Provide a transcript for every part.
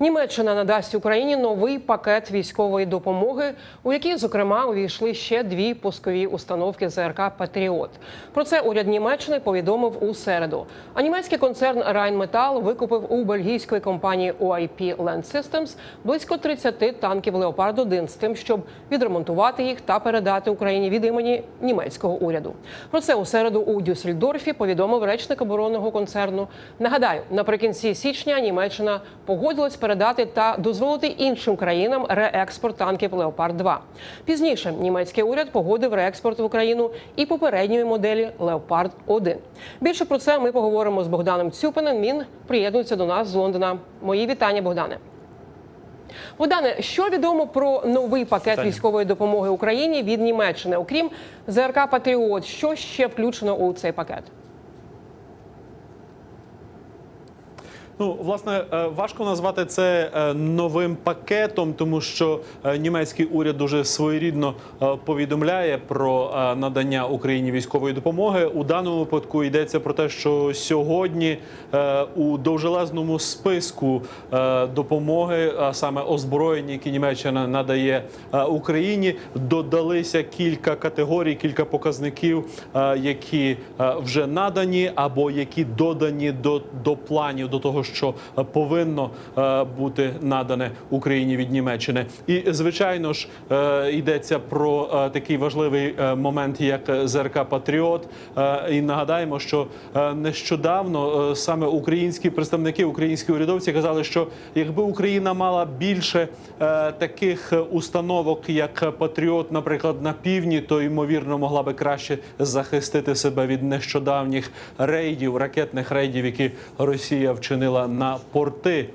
Німеччина надасть Україні новий пакет військової допомоги, у який, зокрема, увійшли ще дві пускові установки ЗРК Патріот. Про це уряд Німеччини повідомив у середу. А німецький концерн Rheinmetall викупив у бельгійської компанії OIP Land Systems близько 30 танків Леопард 1 з тим, щоб відремонтувати їх та передати Україні від імені німецького уряду. Про це у середу у Дюссельдорфі повідомив речник оборонного концерну. Нагадаю, наприкінці січня Німеччина погодилась передати та дозволити іншим країнам реекспорт танків Леопард 2 Пізніше німецький уряд погодив реекспорт в Україну і попередньої моделі Леопард 1 Більше про це ми поговоримо з Богданом Цюпиним. Він приєднується до нас з Лондона. Мої вітання, Богдане. Богдане, що відомо про новий пакет Таня. військової допомоги Україні від Німеччини? Окрім ЗРК Патріот, що ще включено у цей пакет? Ну, власне, е, важко назвати це е, новим пакетом, тому що е, німецький уряд дуже своєрідно повідомляє про надання Україні військової допомоги. У даному випадку йдеться про те, що сьогодні у довжелезному списку допомоги, а саме озброєння, які Німеччина надає Україні, додалися кілька категорій, кілька показників, які вже надані або які додані до, до планів, до того, що е, повинно е, бути надане Україні від Німеччини. І звичайно ж е, йдеться про такий важливий момент, як ЗРК Патріот. І нагадаємо, що нещодавно саме українські представники, українські урядовці казали, що якби Україна мала більше таких установок, як Патріот, наприклад, на півдні, то ймовірно могла би краще захистити себе від нещодавніх рейдів, ракетних рейдів, які Росія вчинила на порти.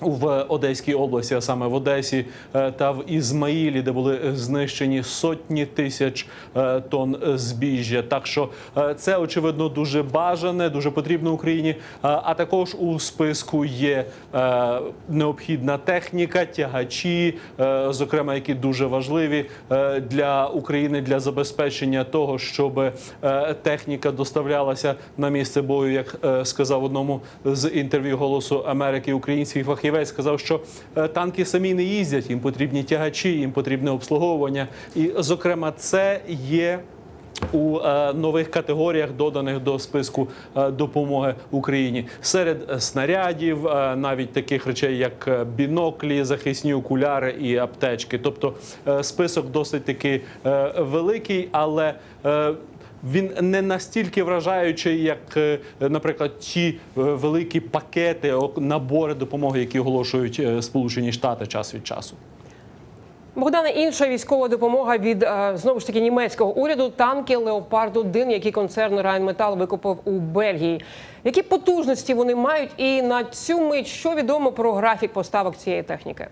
В Одеській області, а саме в Одесі е, та в Ізмаїлі, де були знищені сотні тисяч е, тонн збіжжя. Так що е, це очевидно дуже бажане, дуже потрібно Україні. А також у списку є необхідна техніка, тягачі, зокрема, які дуже важливі для України для забезпечення того, щоб техніка доставлялася на місце бою, як сказав одному з інтерв'ю Голосу Америки український фахівець, сказав, що е, танки самі не їздять, їм потрібні тягачі, їм потрібне обслуговування. І, зокрема, це є. У е, нових категоріях, доданих до списку е, допомоги Україні, серед снарядів, е, навіть таких речей, як е, біноклі, захисні окуляри і аптечки. Тобто е, список досить таки е, великий, але е, він не настільки вражаючий, як, е, наприклад, ті е, великі пакети, набори допомоги, які оголошують е, Сполучені Штати час від часу. Богдане, інша військова допомога від знову ж таки німецького уряду танки Леопард 1 які концерн Rheinmetall викупив у Бельгії. Які потужності вони мають, і на цю мить що відомо про графік поставок цієї техніки?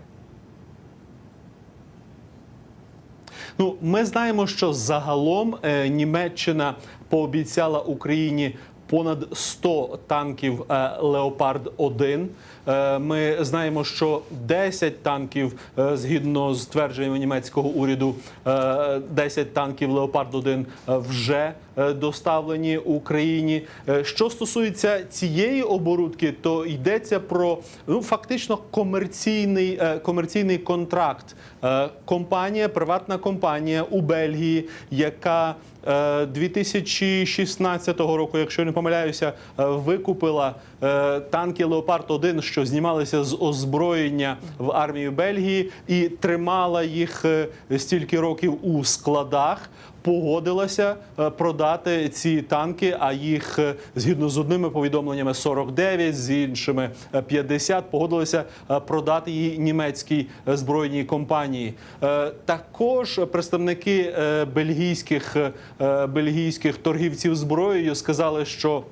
Ну, ми знаємо, що загалом е, Німеччина пообіцяла Україні. Понад 100 танків е, Леопард 1 Е, Ми знаємо, що 10 танків, е, згідно з твердженням німецького уряду, е, 10 танків Леопард 1 вже доставлені Україні. Що стосується цієї оборудки, то йдеться про ну фактично комерційний комерційний контракт. Компанія, приватна компанія у Бельгії, яка 2016 року, якщо не помиляюся, е, викупила е, танки Леопард 1 що знімалися з озброєння в армії Бельгії, і тримала їх е, стільки років у складах. Погодилася е, продати ці танки, а їх е, згідно з одними повідомленнями 49, з іншими е, 50, погодилися е, продати її німецькій збройній компанії. Також представники бельгійських бельгійських торгівців зброєю сказали, що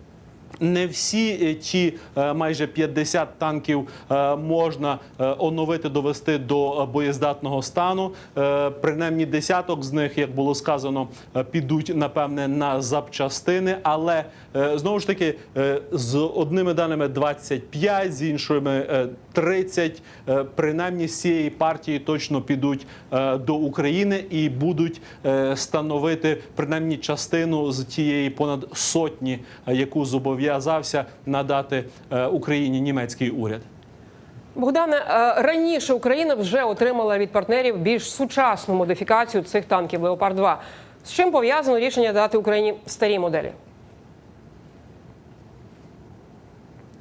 не всі е, ті е, майже 50 танків е, можна е, оновити, довести до е, боєздатного стану. Е, Принаймні десяток з них, як було сказано, е, підуть напевне на запчастини. Але е, знову ж таки, е, з одними даними 25, з іншими е, 30, е, принаймні з цієї партії точно підуть е, до України і будуть е, становити принаймні частину з тієї понад сотні, е, яку зобов'язався надати е, Україні німецький уряд. Богдане, е, раніше Україна вже отримала від партнерів більш сучасну модифікацію цих танків Леопард 2 З чим пов'язано рішення дати Україні старі моделі?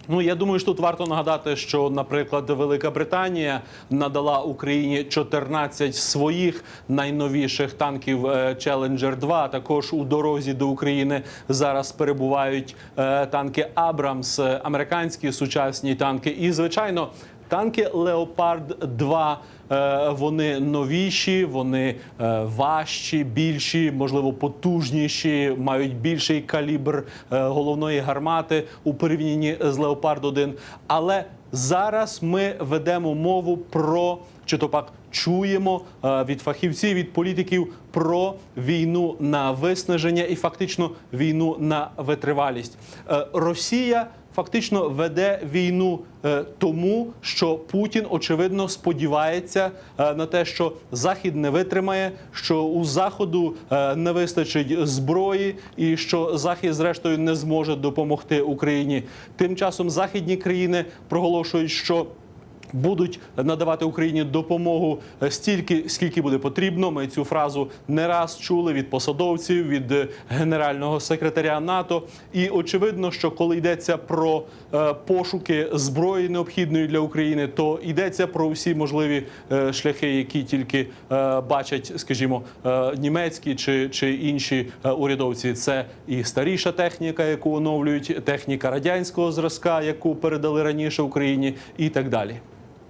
Ну я думаю, що тут варто нагадати, що, наприклад, Велика Британія надала Україні 14 своїх найновіших танків е, Challenger 2. Також у дорозі до України зараз перебувають е, танки Абрамс, е, американські сучасні танки. І звичайно, танки Леопард 2 Е, Вони новіші, вони е, важчі, більші, можливо, потужніші, мають більший калібр е, головної гармати у порівнянні з Леопард 1 Але зараз ми ведемо мову про чи то пак чуємо е, від фахівців, від політиків про війну на виснаження і фактично війну на витривалість. Е, Росія фактично веде війну е, тому, що Путін очевидно сподівається на те, що Захід не витримає, що у заходу не вистачить зброї, і що Захід, зрештою, не зможе допомогти Україні. Тим часом західні країни проголошують, що Будуть надавати Україні допомогу стільки, скільки буде потрібно. Ми цю фразу не раз чули від посадовців, від е, генерального секретаря НАТО. І очевидно, що коли йдеться про е, пошуки зброї необхідної для України, то йдеться про всі можливі е, шляхи, які тільки бачать, скажімо, німецькі чи, чи інші урядовці. Це і старіша техніка, яку оновлюють, техніка радянського зразка, яку передали раніше Україні, і так далі.